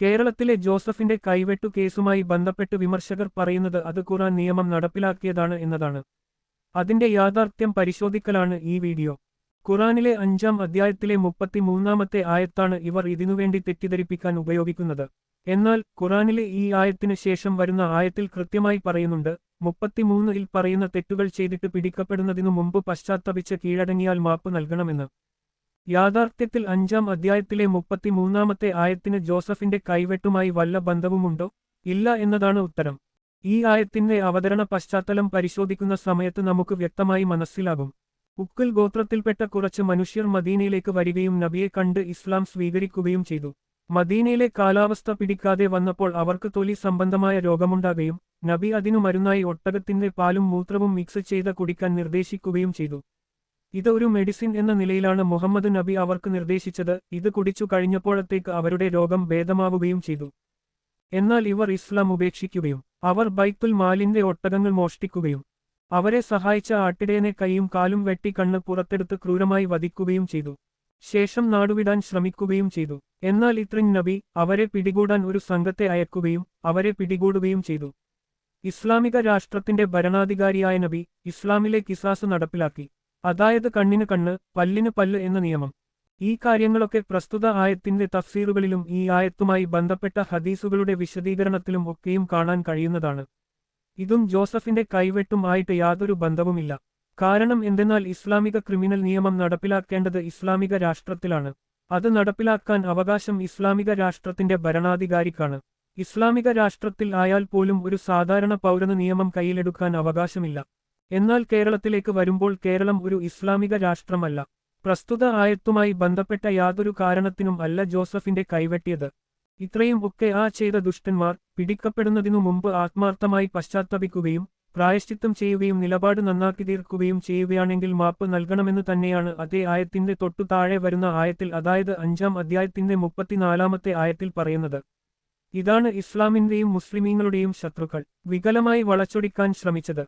കേരളത്തിലെ ജോസഫിന്റെ കൈവെട്ടു കേസുമായി ബന്ധപ്പെട്ട് വിമർശകർ പറയുന്നത് അത് ഖുറാൻ നിയമം നടപ്പിലാക്കിയതാണ് എന്നതാണ്. അതിന്റെ യാഥാർത്ഥ്യം പരിശോധിക്കലാണ് ഈ വീഡിയോ. ഖുറാനിലെ അഞ്ചാം അധ്യായത്തിലെ മുപ്പത്തിമൂന്നാമത്തെ ആയത്താണ് ഇവർ ഇതിനുവേണ്ടി തെറ്റിദ്ധരിപ്പിക്കാൻ ഉപയോഗിക്കുന്നത്. എന്നാൽ ഖുറാനിലെ ഈ ആയത്തിന് ശേഷം വരുന്ന ആയത്തിൽ കൃത്യമായി പറയുന്നുണ്ട് മുപ്പത്തിമൂന്നിൽ പറയുന്ന തെറ്റുകൾ ചെയ്തിട്ട് പിടിക്കപ്പെടുന്നതിനു മുമ്പ് പശ്ചാത്തപിച്ച് കീഴടങ്ങിയാൽ മാപ്പ് നൽകണമെന്ന്. യാഥാർത്ഥ്യത്തിൽ അഞ്ചാം അധ്യായത്തിലെ മുപ്പത്തിമൂന്നാമത്തെ ആയത്തിന് ജോസഫിന്റെ കൈവെട്ടുമായി വല്ല ബന്ധവുമുണ്ടോ? ഇല്ല എന്നതാണ് ഉത്തരം. ഈ ആയത്തിന്റെ അവതരണ പശ്ചാത്തലം പരിശോധിക്കുന്ന സമയത്ത് നമുക്ക് വ്യക്തമായി മനസ്സിലാകും. ഉക്കൽ ഗോത്രത്തിൽപ്പെട്ട കുറച്ച് മനുഷ്യർ മദീനയിലേക്ക് വരികയും നബിയെ കണ്ട് ഇസ്ലാം സ്വീകരിക്കുകയും ചെയ്തു. മദീനയിലെ കാലാവസ്ഥ പിടിക്കാതെ വന്നപ്പോൾ അവർക്ക് തൊലി സംബന്ധമായ രോഗമുണ്ടാകുകയും നബി അതിനു മരുന്നായി ഒട്ടകത്തിന്റെ പാലും മൂത്രവും മിക്സ് ചെയ്ത് കുടിക്കാൻ നിർദ്ദേശിക്കുകയും ചെയ്തു. ഇത് ഒരു മെഡിസിൻ എന്ന നിലയിലാണ് മുഹമ്മദ് നബി അവർക്ക് നിർദ്ദേശിച്ചത്. ഇത് കുടിച്ചു കഴിഞ്ഞപ്പോഴത്തേക്ക് അവരുടെ രോഗം ഭേദമാവുകയും ചെയ്തു. എന്നാൽ ഇവർ ഇസ്ലാം ഉപേക്ഷിക്കുകയും അവർ ബൈത്തുൽ മാലിന്റെ ഒട്ടകങ്ങൾ മോഷ്ടിക്കുകയും അവരെ സഹായിച്ച ആട്ടിടയനെ കൈയും കാലും വെട്ടി കണ്ണ് പുറത്തെടുത്ത് ക്രൂരമായി വധിക്കുകയും ചെയ്തു. ശേഷം നാടുവിടാൻ ശ്രമിക്കുകയും ചെയ്തു. എന്നാൽ ഇത്രൻ നബി അവരെ പിടികൂടാൻ ഒരു സംഘത്തെ അയക്കുകയും അവരെ പിടികൂടുകയും ചെയ്തു. ഇസ്ലാമിക രാഷ്ട്രത്തിന്റെ ഭരണാധികാരിയായ നബി ഇസ്ലാമിലെ കിസാസ് നടപ്പിലാക്കി. അതായത് കണ്ണിന് കണ്ണ് പല്ലിന് പല്ല് എന്ന നിയമം. ഈ കാര്യങ്ങളൊക്കെ പ്രസ്തുത ആയത്തിന്റെ തഫ്സീറുകളിലും ഈ ആയത്തുമായി ബന്ധപ്പെട്ട ഹദീസുകളുടെ വിശദീകരണത്തിലും ഒക്കെയും കാണാൻ കഴിയുന്നതാണ്. ഇതും ജോസഫിന്റെ കൈവെട്ടും ആയിട്ട് യാതൊരു ബന്ധവുമില്ല. കാരണം എന്തെന്നാൽ ഇസ്ലാമിക ക്രിമിനൽ നിയമം നടപ്പിലാക്കേണ്ടത് ഇസ്ലാമിക രാഷ്ട്രത്തിലാണ്. അത് നടപ്പിലാക്കാൻ അവകാശം ഇസ്ലാമിക രാഷ്ട്രത്തിന്റെ ഭരണാധികാരിക്കാണ്. ഇസ്ലാമിക രാഷ്ട്രത്തിൽ ആയാൽ പോലും ഒരു സാധാരണ പൗരന് നിയമം കയ്യിലെടുക്കാൻ അവകാശമില്ല. എന്നാൽ കേരളത്തിലേക്ക് വരുമ്പോൾ കേരളം ഒരു ഇസ്ലാമിക രാഷ്ട്രമല്ല. പ്രസ്തുത ആയത്തുമായി ബന്ധപ്പെട്ട യാതൊരു കാരണത്തിനും അല്ല ജോസഫിന്റെ കൈവെട്ടിയത്. ഇത്രയും ഒക്കെ ആ ചെയ്ത ദുഷ്ടന്മാർ പിടിക്കപ്പെടുന്നതിനു മുമ്പ് ആത്മാർത്ഥമായി പശ്ചാത്തപിക്കുകയും പ്രായശ്ചിത്തം ചെയ്യുകയും നിലപാട് നന്നാക്കി തീർക്കുകയും ചെയ്യുകയാണെങ്കിൽ മാപ്പ് നൽകണമെന്ന് തന്നെയാണ് അതേ ആയത്തിന്റെ തൊട്ടു താഴെ വരുന്ന ആയത്തിൽ അതായത് അഞ്ചാം അധ്യായത്തിന്റെ മുപ്പത്തിനാലാമത്തെ ആയത്തിൽ പറയുന്നത്. ഇതാണ് ഇസ്ലാമിന്റെയും മുസ്ലിമീങ്ങളുടെയും ശത്രുക്കൾ. വികലമായി വളച്ചൊടിക്കാൻ ശ്രമിച്ചത്.